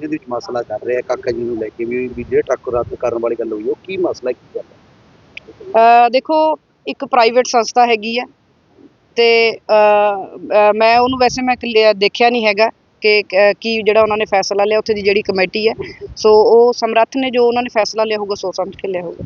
ਜਿਹਦੇ ਵਿੱਚ ਮਸਲਾ ਕਰ ਰਿਹਾ ਕਾਕਾ ਜੀ ਨੂੰ ਲੈ ਕੇ ਵੀ ਵੀ ਜਿਹੜੇ ਟਰੱਕ ਰੱਦ ਕਰਨ ਵਾਲੀ ਗੱਲ ਹੋਈ ਉਹ ਕੀ ਮਸਲਾ ਕੀ ਗੱਲ ਹੈ? ਦੇਖੋ ਇੱਕ ਪ੍ਰਾਈਵੇਟ ਸੰਸਥਾ ਹੈਗੀ ਹੈ ਤੇ ਮੈਂ ਉਹਨੂੰ ਵੈਸੇ ਮੈਂ ਦੇਖਿਆ ਨਹੀਂ ਹੈਗਾ ਕਿ ਕ- ਕੀ ਜਿਹੜਾ ਉਹਨਾਂ ਨੇ ਫੈਸਲਾ ਲਿਆ ਉੱਥੇ ਦੀ ਜਿਹੜੀ ਕਮੇਟੀ ਹੈ। ਸੋ ਉਹ ਸਮਰੱਥ ਨੇ ਜੋ ਉਹਨਾਂ ਨੇ ਫੈਸਲਾ ਲਿਆ ਹੋਊਗਾ ਸੋਚ ਸਮਝ ਕੇ ਲਿਆ ਹੋਊਗਾ।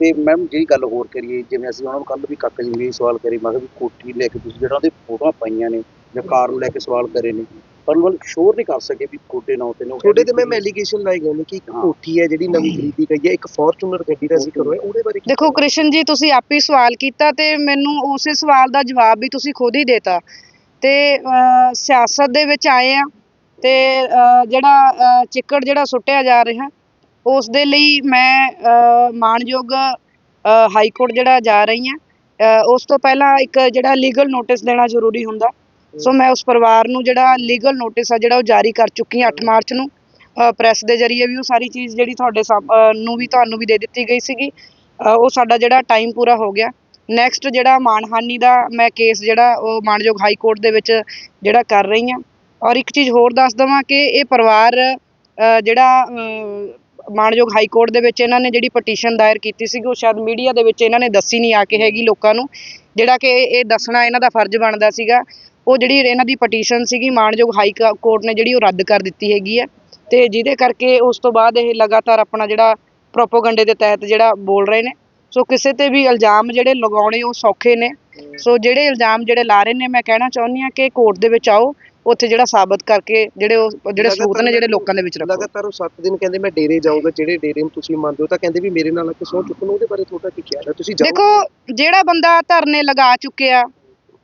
ਤੇ ਮੈਮ ਜਿਹੜੀ ਗੱਲ ਹੋਰ ਕਰੀਏ ਜਿਵੇਂ ਅਸੀਂ ਉਹਨਾਂ ਨੂੰ ਕੱਲ ਵੀ ਕਾਕਾ ਜੀ ਨੂੰ ਵੀ ਸਵਾਲ ਕਰੀ ਮੈਂ ਕਿਹਾ ਵੀ ਕੋਠੀ ਲੈ ਕੇ ਤੁਸੀਂ ਜਿਹੜਾ ਉਹਦੀ ਫੋਟੋਆਂ ਪਾਈਆਂ ਨੇ ਜਾਂ ਕਾਰ ਨੂੰ ਲੈ ਕੇ ਸਵਾਲ ਕਰੇ ਨੇ ਪਰ ਉਹ ਸ਼ੋਰ ਨਹੀਂ ਕਰ ਸਕੇ ਵੀ ਤੁਹਾਡੇ ਨਾਂ ਤੇ ਨੇ ਤੁਹਾਡੇ ਤੇ ਮੈਮ ਐਲੀਗੇਸ਼ਨ ਲਾਏ ਗਏ ਨੇ ਕਿ ਇੱਕ। ਕੋਠੀ ਹੈ ਜਿਹੜੀ ਨਵੀਂ ਖਰੀਦੀ ਗਈ ਹੈ ਇੱਕ ਫੋਰਚੂਨਰ ਗੱਡੀ ਦਾ ਜ਼ਿਕਰ ਹੋਇਆ ਉਹਦੇ ਬਾਰੇ ਕੀ ਦੇਖੋ ਕ੍ਰਿਸ਼ਨ ਜੀ ਤੁਸੀਂ ਆਪੇ ਹੀ ਸਵਾਲ ਕੀਤਾ ਤੇ ਮੈਨੂੰ ਉਸੇ ਸਵਾਲ ਦਾ ਜਵਾਬ ਵੀ ਤੁਸੀਂ ਖੁਦ ਹੀ ਦੇਤਾ। ਤੇ ਸਿਆਸਤ ਦੇ ਵਿੱਚ ਆਏ ਆ ਤੇ ਜਿਹੜਾ ਚਿੱਕੜ ਜਿਹੜਾ ਸੁੱਟਿਆ ਜਾ ਰਿਹਾ ਉਸ ਦੇ ਲਈ ਮੈਂ ਅ, ਹਾਈ ਕੋਰਟ ਜਿਹੜਾ ਜਾ ਰਹੀ ਹਾਂ ਅ, ਉਸ ਤੋਂ ਪਹਿਲਾਂ ਇੱਕ ਜਿਹੜਾ ਲੀਗਲ ਨੋਟਿਸ ਦੇਣਾ ਜ਼ਰੂਰੀ ਹੁੰਦਾ ਸੋ ਮੈਂ ਉਸ ਪਰਿਵਾਰ ਨੂੰ ਜਿਹੜਾ ਲੀਗਲ ਨੋਟਿਸ ਆ ਜਿਹੜਾ ਉਹ ਜਾਰੀ ਕਰ ਚੁੱਕੀ ਹਾਂ 8 ਮਾਰਚ ਨੂੰ ਪ੍ਰੈਸ ਦੇ ਜ਼ਰੀਏ ਵੀ ਉਹ ਸਾਰੀ ਚੀਜ਼ ਜਿਹੜੀ ਤੁਹਾਡੇ ਸਾਹਮ- ਨੂੰ ਵੀ ਤੁਹਾਨੂੰ ਵੀ ਦੇ ਦਿੱਤੀ ਗਈ ਸੀਗੀ। ਉਹ ਸਾਡਾ ਜਿਹੜਾ ਟਾਈਮ ਪੂਰਾ ਹੋ ਗਿਆ। ਨੈਕਸਟ ਜਿਹੜਾ ਮਾਨਹਾਨੀ ਦਾ ਮੈਂ ਕੇਸ ਜਿਹੜਾ ਉਹ ਮਾਨਯੋਗ ਹਾਈ ਕੋਰਟ ਦੇ ਵਿੱਚ ਜਿਹੜਾ ਕਰ ਰਹੀ ਹਾਂ। ਔਰ ਇੱਕ ਚੀਜ਼ ਹੋਰ ਦੱਸ ਦਵਾਂ ਕਿ ਇਹ ਪਰਿਵਾਰ ਜਿਹੜਾ ਅ, ਮਾਨਯੋਗ ਹਾਈ ਕੋਰਟ ਦੇ ਵਿੱਚ ਇਹਨਾਂ ਨੇ ਜਿਹੜੀ ਪਟੀਸ਼ਨ ਦਾਇਰ ਕੀਤੀ ਸੀਗੀ ਉਹ ਸ਼ਾਇਦ ਮੀਡੀਆ ਦੇ ਵਿੱਚ ਇਹਨਾਂ ਨੇ ਦੱਸੀ ਨਹੀਂ ਆ ਕੇ ਹੈਗੀ ਲੋਕਾਂ ਨੂੰ। ਜਿਹੜਾ ਕਿ ਇਹ ਦੱਸਣਾ ਇਹਨਾਂ ਦਾ ਫਰਜ਼ ਬਣਦਾ ਸੀਗਾ। ਉਹ ਜਿਹੜੀ ਇਹਨਾਂ ਦੀ ਪਟੀਸ਼ਨ ਸੀਗੀ ਮਾਨਯੋਗ ਹਾਈ ਕੋਰਟ ਨੇ ਜਿਹੜੀ ਉਹ ਰੱਦ ਕਰ ਦਿੱਤੀ ਹੈਗੀ ਹੈ। ਤੇ ਜਿਹਦੇ ਕਰਕੇ ਉਸ ਤੋਂ ਬਾਅਦ ਇਹ ਲਗਾਤਾਰ ਆਪਣਾ ਜਿਹੜਾ ਪ੍ਰੋਪੋਗੰਡੇ ਦੇ ਤਹਿਤ ਜਿਹੜਾ ਬੋਲ ਰਹੇ ਨੇ। ਸੋ ਕਿਸੇ ਤੇ ਵੀ ਇਲਜ਼ਾਮ ਜਿਹੜੇ ਲਗਾਉਣੇ ਉਹ ਸੌਖੇ ਨੇ। ਸੋ ਜਿਹੜੇ ਇਲਜ਼ਾਮ ਜਿਹੜੇ ਲਾ ਰਹੇ ਨੇ ਮੈਂ ਕਹਿਣਾ ਚਾਹੁੰਦੀ ਹਾਂ ਕਿ ਕੋਰਟ ਦੇ ਵਿੱਚ ਆਓ ਉੱਥੇ ਜਿਹੜਾ ਸਾਬਤ ਕਰਕੇ ਜਿਹੜੇ ਉਹ ਜਿਹੜੇ ਸਬੂਤ ਨੇ ਜਿਹੜੇ ਲੋਕਾਂ ਦੇ ਵਿੱਚ ਰੱਖੋ। ਲਗਾਤਾਰ ਉਹ 7 ਦਿਨ ਕਹਿੰਦੇ ਮੈਂ ਡੇਰੇ ਜਾਊਂਗਾ ਜਿਹੜੇ ਡੇਰੇ ਨੂੰ ਤੁਸੀਂ ਮੰਨਦੇ ਹੋ ਤਾਂ ਕਹਿੰਦੇ ਵੀ ਮੇਰੇ ਨਾਲ ਆ ਕੇ ਸਹੁੰ ਚੁੱਕਣ ਉਹਦੇ ਬਾਰੇ ਤੁਹਾਡਾ ਕੀ ਖਿਆਲ ਹੈ ਤੁਸੀਂ ਦੇਖੋ ਜਿਹੜਾ ਬੰਦਾ ਧਰਨੇ ਲਗਾ ਚੁੱਕਿਆ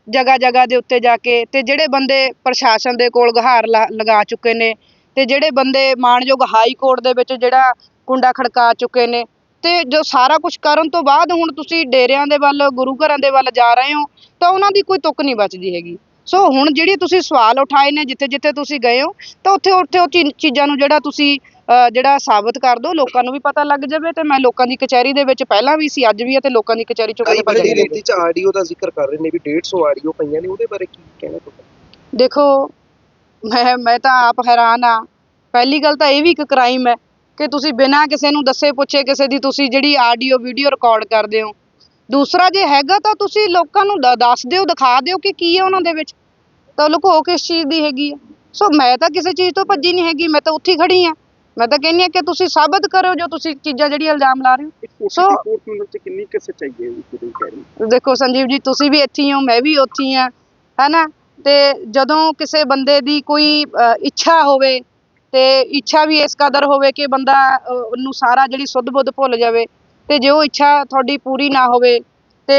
ਜਗ੍ਹਾ ਜਗ੍ਹਾ ਦੇ ਉੱਤੇ ਜਾ ਕੇ ਤੇ ਜਿਹੜੇ ਬੰਦੇ ਪ੍ਰਸ਼ਾਸਨ ਦੇ ਕੋਲ ਗੁਹਾਰ ਲਾ- ਲਗਾ ਚੁੱਕੇ ਨੇ ਤੇ ਜਿਹੜੇ ਬੰਦੇ ਮਾਣਯੋਗ ਹਾਈ ਕੋਰਟ ਦੇ ਵਿੱਚ ਜਿਹੜਾ ਕੁੰਡਾ ਖੜਕਾ ਚੁੱਕੇ ਨੇ ਤੇ ਜੋ ਸਾਰਾ ਕੁਝ ਕਰਨ ਤੋਂ ਬਾਅਦ ਹੁਣ ਤੁਸੀਂ ਡੇਰਿਆਂ ਦੇ ਵੱਲ, ਗੁਰੂ ਘਰਾਂ ਦੇ ਵੱਲ ਜਾ ਰਹੇ ਹੋ, ਤਾਂ ਉਹਨਾਂ ਦੀ ਕੋਈ ਤੁੱਕ ਨਹੀਂ ਬਚਦੀ ਹੈਗੀ। ਸੋ ਹੁਣ ਜਿਹੜੀ ਤੁਸੀਂ ਸਵਾਲ ਉਠਾਏ ਨੇ ਜਿੱਥੇ ਜਿੱਥੇ ਤੁਸੀਂ ਗਏ ਹੋ, ਤਾਂ ਉੱਥੇ ਉੱਥੇ ਉਹ ਚੀ- ਚੀਜ਼ਾਂ ਨੂੰ ਜਿਹੜਾ ਤੁਸੀਂ ਜਿਹੜਾ ਸਾਬਤ ਕਰ ਦਿਓ ਲੋਕਾਂ ਨੂੰ ਵੀ ਪਤਾ ਲੱਗ ਜਾਵੇ ਤੇ ਮੈਂ ਲੋਕਾਂ ਦੀ ਕਚਹਿਰੀ ਦੇ ਵਿੱਚ ਪਹਿਲਾਂ ਵੀ ਸੀ ਅੱਜ ਵੀ ਹੈ ਤੇ ਲੋਕਾਂ ਦੀ ਕਚਹਿਰੀ ਚੋਂ ਕਈ ਬੰਦੇ ਭੱਜਣ ਨਹੀਂ ਰੇਤੀ ਚ ਆਡੀਓ ਦਾ ਜ਼ਿਕਰ ਕਰ ਰਹੇ ਨੇ ਵੀ 150 ਆਡੀਓ ਪਈਆਂ ਨੇ ਉਹਦੇ ਬਾਰੇ ਕੀ ਕਹਿਣਾ ਤੁਹਾਡਾ? ਦੇਖੋ ਮੈਂ ਮੈਂ ਤਾਂ ਆਪ ਹੈਰਾਨ ਆ। ਪਹਿਲੀ ਗੱਲ ਤਾਂ ਇਹ ਵੀ ਇੱਕ ਕ੍ਰਾਈਮ ਹੈ ਕਿ ਤੁਸੀਂ ਬਿਨਾਂ ਕਿਸੇ ਨੂੰ ਦੱਸੇ ਪੁੱਛੇ ਕਿਸੇ ਦੀ ਤੁਸੀਂ ਜਿਹੜੀ ਆਡੀਓ ਵੀਡੀਓ ਰਿਕਾਰਡ ਕਰਦੇ ਹੋ। ਦੂਸਰਾ ਜੇ ਹੈਗਾ ਤਾਂ ਤੁਸੀਂ ਲੋਕਾਂ ਨੂੰ ਦ- ਦੱਸ ਦਿਓ ਦਿਖਾ ਦਿਓ ਕਿ ਕੀ ਹੈ ਉਹਨਾਂ ਦੇ ਵਿੱਚ। ਤਾਂ ਲੁਕੋ ਕਿਸ ਚੀਜ਼ ਦੀ ਹੈਗੀ ਹੈ ਸੋ ਮੈਂ ਤਾਂ ਕਿਸੇ ਚੀਜ਼ ਤੋਂ ਭੱਜੀ ਨਹੀਂ ਹੈਗੀ ਮੈਂ ਤਾਂ ਉੱਥੇ ਹੀ ਖੜੀ ਆ। ਮੈਂ ਤਾਂ ਕਹਿੰਦੀ ਆ ਕਿ ਤੁਸੀਂ ਸਾਬਤ ਕਰੋ ਜੋ ਤੁਸੀਂ ਚੀਜ਼ਾਂ ਜਿਹੜੀਆਂ ਇਲਜ਼ਾਮ ਲਾ ਰਹੇ ਹੋ। ਸੋ ਕਿੰਨੀ ਕਿ ਸੱਚਾਈ ਹੈ ਦੇਖੋ ਸੰਜੀਵ ਜੀ ਤੁਸੀਂ ਵੀ ਇੱਥੇ ਹੀ ਮੈਂ ਵੀ ਉੱਥੇ ਆ ਹੈਨਾ? ਤੇ ਜਦੋਂ ਕਿਸੇ ਬੰਦੇ ਦੀ ਕੋਈ ਇੱਛਾ ਹੋਵੇ ਤੇ ਇੱਛਾ ਵੀ ਇਸ ਕਦਰ ਹੋਵੇ ਕਿ ਬੰਦਾ ਉਹਨੂੰ ਸਾਰਾ ਜਿਹੜੀ ਸੁੱਧ ਬੁੱਧ ਭੁੱਲ ਜਾਵੇ ਤੇ ਜੇ ਉਹ ਇੱਛਾ ਤੁਹਾਡੀ ਪੂਰੀ ਨਾ ਹੋਵੇ ਤੇ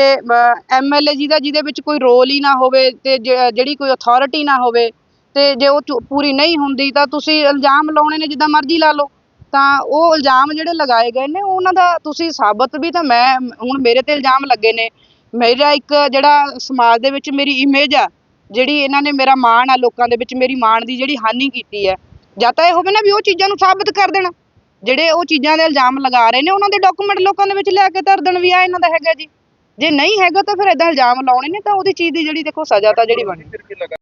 ਐਮਐਲਏ ਜੀ ਦਾ ਜਿਹਦੇ ਵਿੱਚ ਕੋਈ ਰੋਲ ਹੀ ਨਾ ਹੋਵੇ ਤੇ ਜਿਹੜੀ ਕੋਈ ਅਥਾਰਟੀ ਨਾ ਹੋਵੇ ਤੇ ਜੇ ਉਹ ਚੁ- ਪੂਰੀ ਨਹੀਂ ਹੁੰਦੀ ਤਾਂ ਤੁਸੀਂ ਇਲਜ਼ਾਮ ਲਾਉਣੇ ਨੇ ਜਿੱਦਾਂ ਮਰਜ਼ੀ ਲਾ ਲਓ। ਤਾਂ ਉਹ ਇਲਜ਼ਾਮ ਜਿਹੜੇ ਲਗਾਏ ਗਏ ਨੇ, ਉਹਨਾਂ ਦਾ ਤੁਸੀਂ ਸਾਬਤ ਵੀ ਤਾਂ ਮੈਂ ਹੁਣ ਮੇਰੇ ਤੇ ਇਲਜ਼ਾਮ ਲੱਗੇ ਨੇ। ਮੇਰਾ ਇੱਕ ਜਿਹੜਾ ਸਮਾਜ ਦੇ ਵਿੱਚ ਮੇਰੀ ਇਮੇਜ ਆ, ਜਿਹੜੀ ਇਹਨਾਂ ਨੇ ਮੇਰਾ ਮਾਣ ਆ ਲੋਕਾਂ ਦੇ ਵਿੱਚ, ਮੇਰੀ ਮਾਣ ਦੀ ਜਿਹੜੀ ਹਾਨੀ ਕੀਤੀ ਹੈ, ਜਾਂ ਤਾਂ ਇਹ ਹੋਵੇ ਨਾ ਵੀ ਉਹ ਚੀਜ਼ਾਂ ਨੂੰ ਸਾਬਤ ਕਰ ਦੇਣਾ। ਜਿਹੜੇ ਉਹ ਚੀਜ਼ਾਂ ਦੇ ਇਲਜ਼ਾਮ ਲਗਾ ਰਹੇ ਨੇ, ਉਹਨਾਂ ਦੇ ਡਾਕੂਮੈਂਟ ਲੋਕਾਂ ਦੇ ਵਿੱਚ ਲਿਆ ਕੇ ਧਰ ਦੇਣ ਵੀ ਆ ਇਹਨਾਂ ਦਾ ਹੈਗਾ ਜੀ। ਜੇ ਨਹੀਂ ਹੈਗਾ ਤਾਂ ਫਿਰ ਇਦਾਂ ਇਲਜ਼ਾਮ ਲਾਉਣੇ ਨੇ ਤਾਂ ਉਹਦੀ ਚੀਜ਼ ਦੀ ਜਿਹੜੀ ਦੇਖੋ ਸਜ਼ਾ ਤਾਂ ਜਿਹੜੀ ਬਣੀ